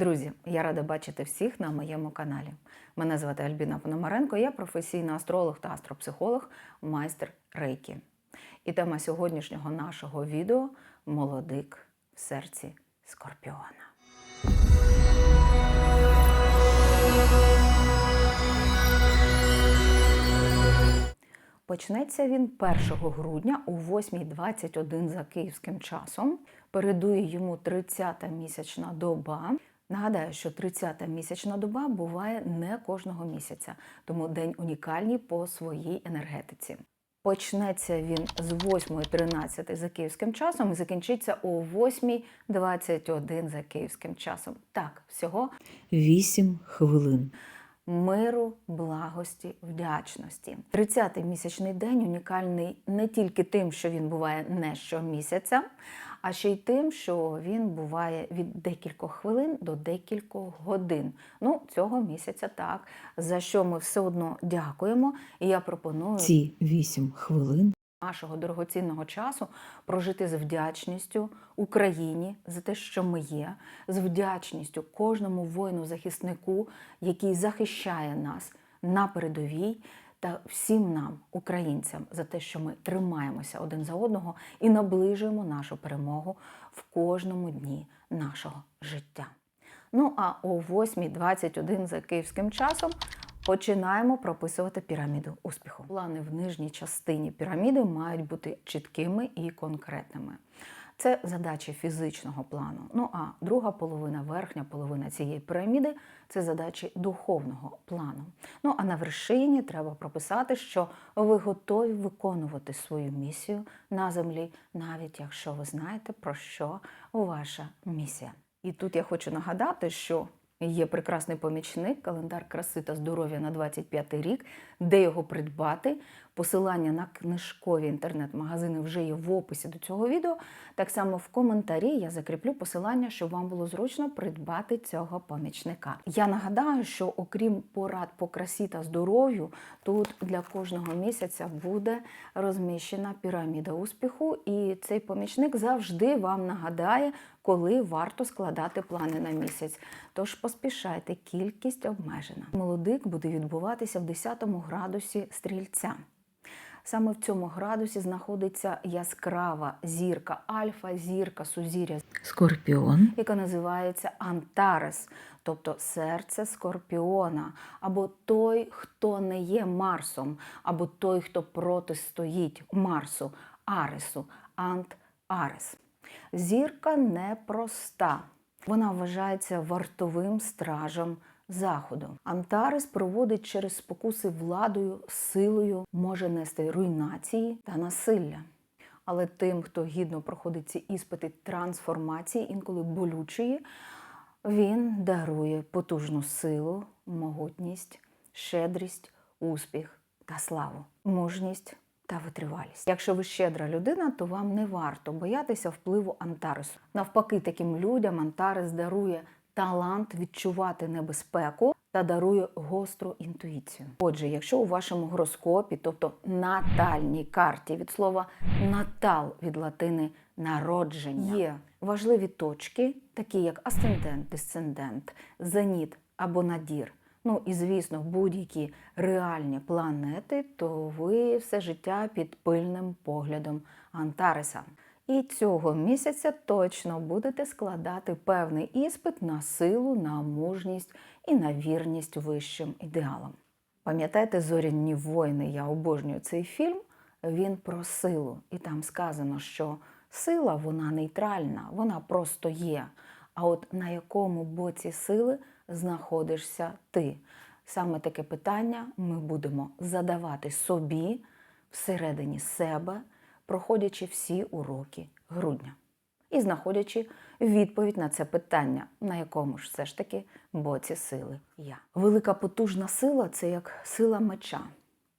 Друзі, я рада бачити всіх на моєму каналі. Мене звати Альбіна Пономаренко, я професійний астролог та астропсихолог, майстер рейкі. І тема сьогоднішнього нашого відео молодик в серці скорпіона. Почнеться він 1 грудня о 8.21 за київським часом. Передує йому 30-та місячна доба. Нагадаю, що 30-та місячна доба буває не кожного місяця, тому день унікальний по своїй енергетиці. Почнеться він з 8.13 за київським часом і закінчиться о 8.21 за київським часом. Так, всього 8 хвилин миру, благості, вдячності. 30-й місячний день унікальний не тільки тим, що він буває не щомісяця, а ще й тим, що він буває від декількох хвилин до декількох годин. Ну, цього місяця так, за що ми все одно дякуємо. І я пропоную ці 8 хвилин нашого дорогоцінного часу прожити з вдячністю Україні за те, що ми є, з вдячністю кожному воїну-захиснику, який захищає нас на передовій, та всім нам, українцям, за те, що ми тримаємося один за одного і наближуємо нашу перемогу в кожному дні нашого життя. Ну а о 8.21 за київським часом Починаємо прописувати піраміду успіху. Плани в нижній частині піраміди мають бути чіткими і конкретними. Це задачі фізичного плану. Ну а друга половина, верхня половина цієї піраміди це задачі духовного плану. Ну а на вершині треба прописати, що ви готові виконувати свою місію на землі, навіть якщо ви знаєте, про що ваша місія. І тут я хочу нагадати, що Є прекрасний помічник, календар краси та здоров'я на 25 рік, де його придбати. Посилання на книжкові інтернет-магазини вже є в описі до цього відео. Так само в коментарі я закріплю посилання, щоб вам було зручно придбати цього помічника. Я нагадаю, що окрім порад по красі та здоров'ю, тут для кожного місяця буде розміщена піраміда успіху, і цей помічник завжди вам нагадає, коли варто складати плани на місяць. Тож поспішайте, кількість обмежена. Молодик буде відбуватися в 10 градусі стрільця. Саме в цьому градусі знаходиться яскрава зірка, альфа-зірка сузір'я Скорпіон, яка називається Антарес, тобто серце скорпіона, або той, хто не є Марсом, або той, хто протистоїть Марсу, Аресу, Ант-Арес. Зірка непроста. Вона вважається вартовим стражем Заходу. Антарес проводить через спокуси владою, силою, може нести руйнації та насилля. Але тим, хто гідно проходить ці іспити трансформації, інколи болючої, він дарує потужну силу, могутність, щедрість, успіх та славу, мужність та витривалість. Якщо ви щедра людина, то вам не варто боятися впливу Антаресу. Навпаки, таким людям Антарес дарує талант відчувати небезпеку та дарує гостру інтуїцію. Отже, якщо у вашому гороскопі, тобто натальній карті від слова натал від латини народження, є важливі точки, такі як асцендент, десцендент, зеніт або надір. Ну і звісно, будь-які реальні планети, то ви все життя під пильним поглядом Антареса. І цього місяця точно будете складати певний іспит на силу, на мужність і на вірність вищим ідеалам. Пам'ятаєте зоряні воїни? Я обожнюю цей фільм. Він про силу, і там сказано, що сила вона нейтральна, вона просто є. А от на якому боці сили знаходишся ти? Саме таке питання ми будемо задавати собі всередині себе проходячи всі уроки грудня і знаходячи відповідь на це питання, на якому ж все ж таки боці сили я. Велика потужна сила це як сила меча.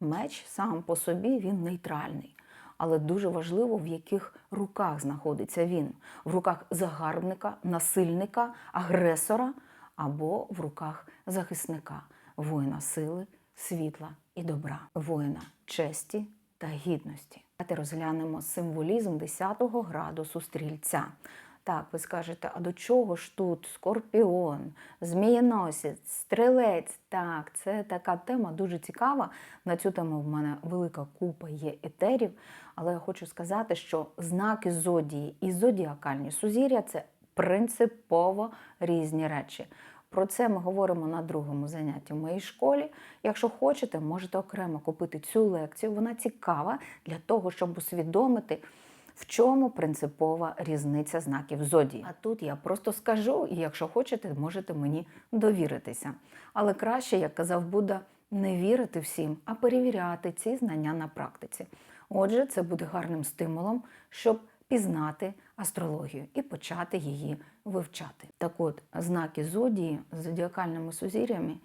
Меч сам по собі він нейтральний. Але дуже важливо, в яких руках знаходиться він: в руках загарбника, насильника, агресора або в руках захисника, воїна сили, світла і добра, воїна честі та гідності. Давайте розглянемо символізм 10-го градусу стрільця. Так, ви скажете, а до чого ж тут скорпіон, змієносець, стрілець? Так, це така тема дуже цікава. На цю тему в мене велика купа є етерів. Але я хочу сказати, що знаки зодії і зодіакальні сузір'я це принципово різні речі. Про це ми говоримо на другому занятті в моїй школі. Якщо хочете, можете окремо купити цю лекцію. Вона цікава для того, щоб усвідомити, в чому принципова різниця знаків зодії. А тут я просто скажу, і якщо хочете, можете мені довіритися. Але краще, як казав Будда, не вірити всім, а перевіряти ці знання на практиці. Отже, це буде гарним стимулом, щоб пізнати астрологію і почати її вивчати. Так от, знаки зодії з зодіакальними сузір'ями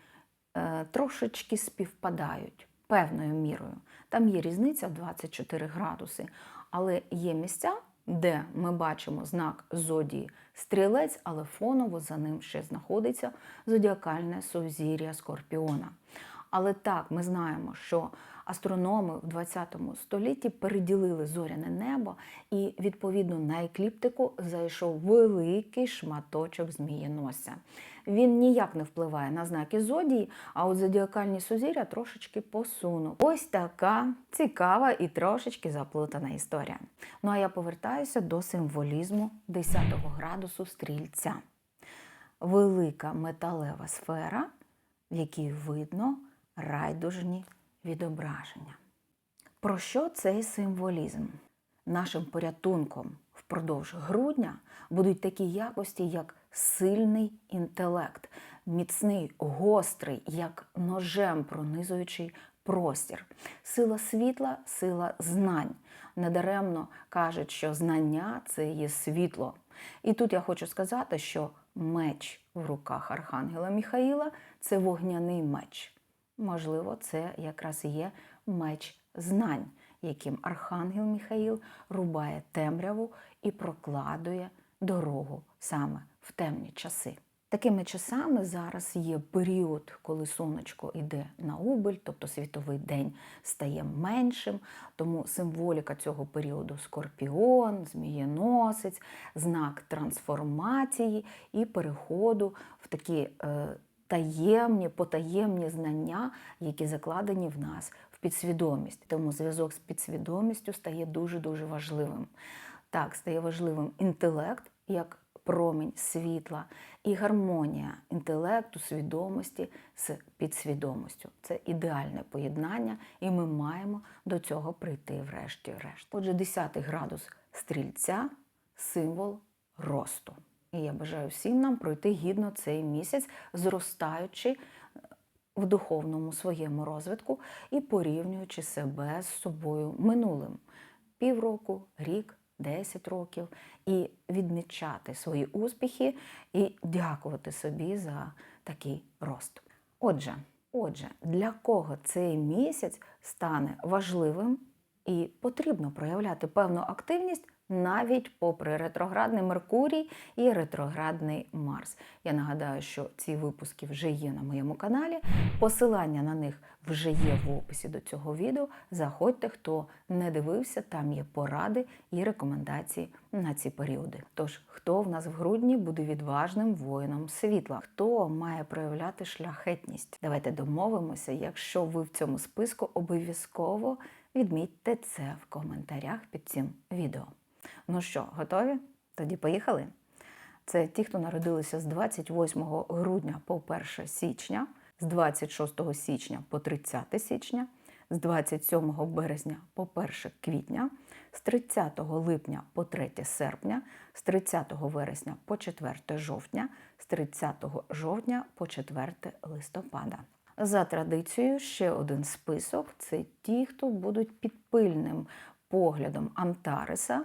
е, трошечки співпадають певною мірою. Там є різниця в 24 градуси, але є місця, де ми бачимо знак зодії стрілець, але фоново за ним ще знаходиться зодіакальне сузір'я Скорпіона. Але так, ми знаємо, що астрономи в 20 столітті переділили зоряне небо, і відповідно на екліптику зайшов великий шматочок змієносця. Він ніяк не впливає на знаки зодії, а от зодіакальні сузір'я трошечки посунув. Ось така цікава і трошечки заплутана історія. Ну а я повертаюся до символізму 10 градусу стрільця. Велика металева сфера, в якій видно райдужні відображення. Про що цей символізм? Нашим порятунком впродовж грудня будуть такі якості, як сильний інтелект, міцний, гострий, як ножем пронизуючий простір, сила світла, сила знань. Недаремно кажуть, що знання це є світло. І тут я хочу сказати, що меч в руках Архангела Міхаїла це вогняний меч. Можливо, це якраз і є меч знань, яким Архангел Міхаїл рубає темряву і прокладує дорогу саме в темні часи. Такими часами зараз є період, коли сонечко йде на убиль, тобто світовий день стає меншим, тому символіка цього періоду скорпіон, змієносець, знак трансформації і переходу в такі е, таємні, потаємні знання, які закладені в нас в підсвідомість. Тому зв'язок з підсвідомістю стає дуже-дуже важливим. Так, стає важливим інтелект як промінь світла і гармонія інтелекту, свідомості з підсвідомістю. Це ідеальне поєднання, і ми маємо до цього прийти врешті-решт. Отже, 10 градус стрільця символ росту. І я бажаю всім нам пройти гідно цей місяць, зростаючи в духовному своєму розвитку і порівнюючи себе з собою минулим. Півроку, рік, 10 років, і відмічати свої успіхи і дякувати собі за такий рост. Отже, отже, для кого цей місяць стане важливим і потрібно проявляти певну активність навіть попри ретроградний Меркурій і ретроградний Марс. Я нагадаю, що ці випуски вже є на моєму каналі. Посилання на них вже є в описі до цього відео. Заходьте, хто не дивився, там є поради і рекомендації на ці періоди. Тож, хто в нас в грудні буде відважним воїном світла, хто має проявляти шляхетність? Давайте домовимося, якщо ви в цьому списку обов'язково відмітьте це в коментарях під цим відео. Ну що, готові? Тоді поїхали. Це ті, хто народилися з 28 грудня по 1 січня, з 26 січня по 30 січня, з 27 березня по 1 квітня, з 30 липня по 3 серпня, з 30 вересня по 4 жовтня, з 30 жовтня по 4 листопада. За традицією, ще один список це ті, хто будуть під пильним поглядом Антареса,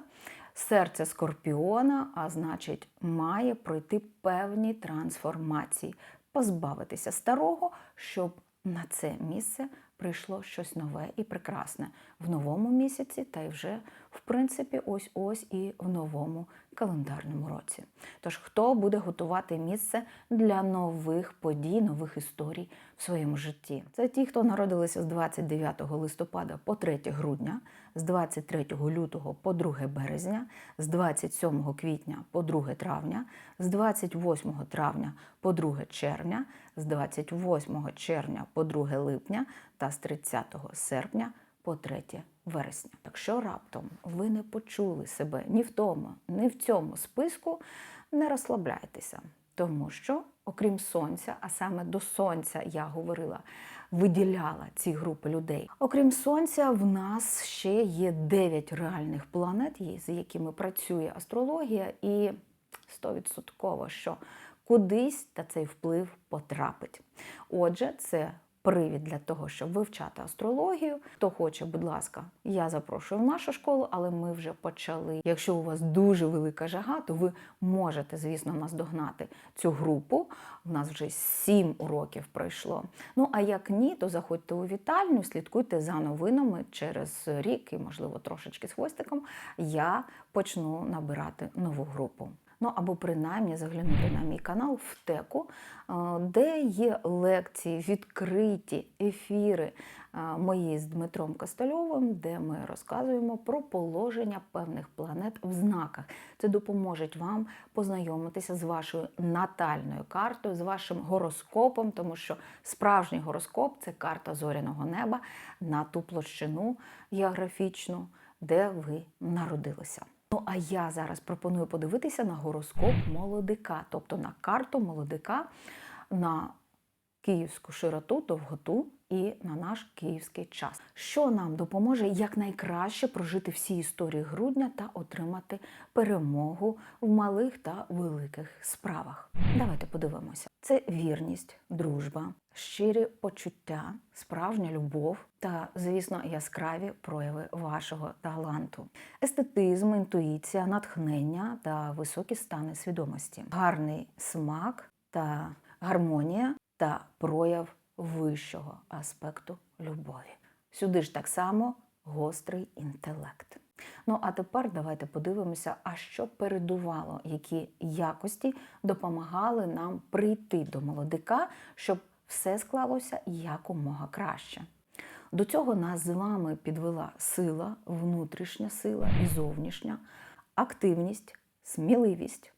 серце скорпіона, а значить, має пройти певні трансформації, позбавитися старого, щоб на це місце прийшло щось нове і прекрасне в новому місяці, та й вже, в принципі, ось ось і в новому календарному році. Тож, хто буде готувати місце для нових подій, нових історій в своєму житті? Це ті, хто народилися з 29 листопада по 3 грудня, з 23 лютого по 2 березня, з 27 квітня по 2 травня, з 28 травня по 2 червня, з 28 червня по 2 липня та з 30 серпня по 3 вересня. Якщо раптом ви не почули себе ні в тому, ні в цьому списку, не розслабляйтеся, тому що, окрім сонця, а саме до сонця я говорила, виділяла ці групи людей. Окрім сонця, в нас ще є 9 реальних планет, з якими працює астрологія, і 100% що кудись та цей вплив потрапить. Отже, це привід для того, щоб вивчати астрологію. Хто хоче, будь ласка, я запрошую в нашу школу, але ми вже почали. Якщо у вас дуже велика жага, то ви можете, звісно, наздогнати цю групу. У нас вже сім уроків пройшло. Ну а як ні, то заходьте у вітальню, слідкуйте за новинами через рік і, можливо, трошечки з хвостиком. Я почну набирати нову групу. Ну або принаймні заглянути на мій канал в теку, е, де є лекції, відкриті ефіри е, мої з Дмитром Костольовим, де ми розказуємо про положення певних планет в знаках. Це допоможе вам познайомитися з вашою натальною картою, з вашим гороскопом, тому що справжній гороскоп це карта зоряного неба на ту площину географічну, де ви народилися. Ну а я зараз пропоную подивитися на гороскоп молодика, тобто на карту молодика на київську широту, довготу і на наш київський час, що нам допоможе якнайкраще прожити всі історії грудня та отримати перемогу в малих та великих справах. Давайте подивимося: це вірність, дружба, щирі почуття, справжня любов та, звісно, яскраві прояви вашого таланту, естетизм, інтуїція, натхнення та високі стани свідомості, гарний смак та гармонія та прояв вищого аспекту любові. Сюди ж так само гострий інтелект. Ну а тепер давайте подивимося, а що передувало, які якості допомагали нам прийти до молодика, щоб все склалося якомога краще. До цього нас з вами підвела сила, внутрішня сила і зовнішня, активність, сміливість,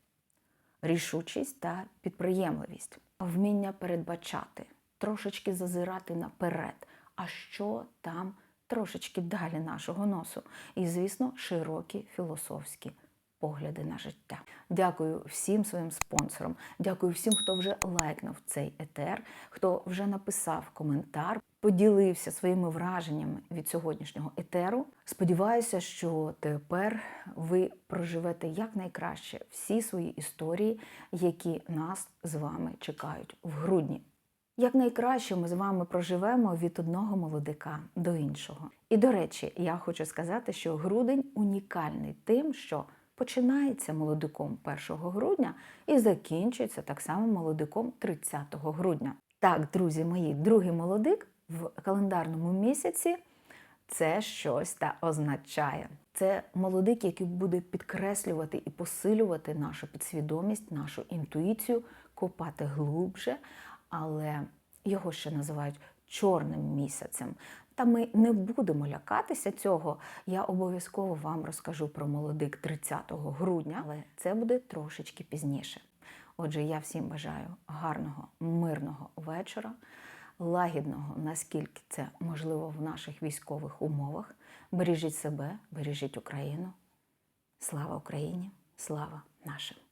рішучість та підприємливість, вміння передбачати, трошечки зазирати наперед, а що там трошечки далі нашого носу. І, звісно, широкі філософські погляди на життя. Дякую всім своїм спонсорам. Дякую всім, хто вже лайкнув цей етер, хто вже написав коментар, поділився своїми враженнями від сьогоднішнього етеру. Сподіваюся, що тепер ви проживете якнайкраще всі свої історії, які нас з вами чекають в грудні. Як найкраще ми з вами проживемо від одного молодика до іншого. І до речі, я хочу сказати, що грудень унікальний тим, що починається молодиком 1 грудня і закінчується так само молодиком 30 грудня. Так, друзі мої, другий молодик в календарному місяці це щось та означає. Це молодик, який буде підкреслювати і посилювати нашу підсвідомість, нашу інтуїцію, копати глубже, але його ще називають чорним місяцем. Та ми не будемо лякатися цього. Я обов'язково вам розкажу про молодик 30 грудня, але це буде трошечки пізніше. Отже, я всім бажаю гарного, мирного вечора, лагідного, наскільки це можливо в наших військових умовах. Бережіть себе, бережіть Україну. Слава Україні! Слава нашим!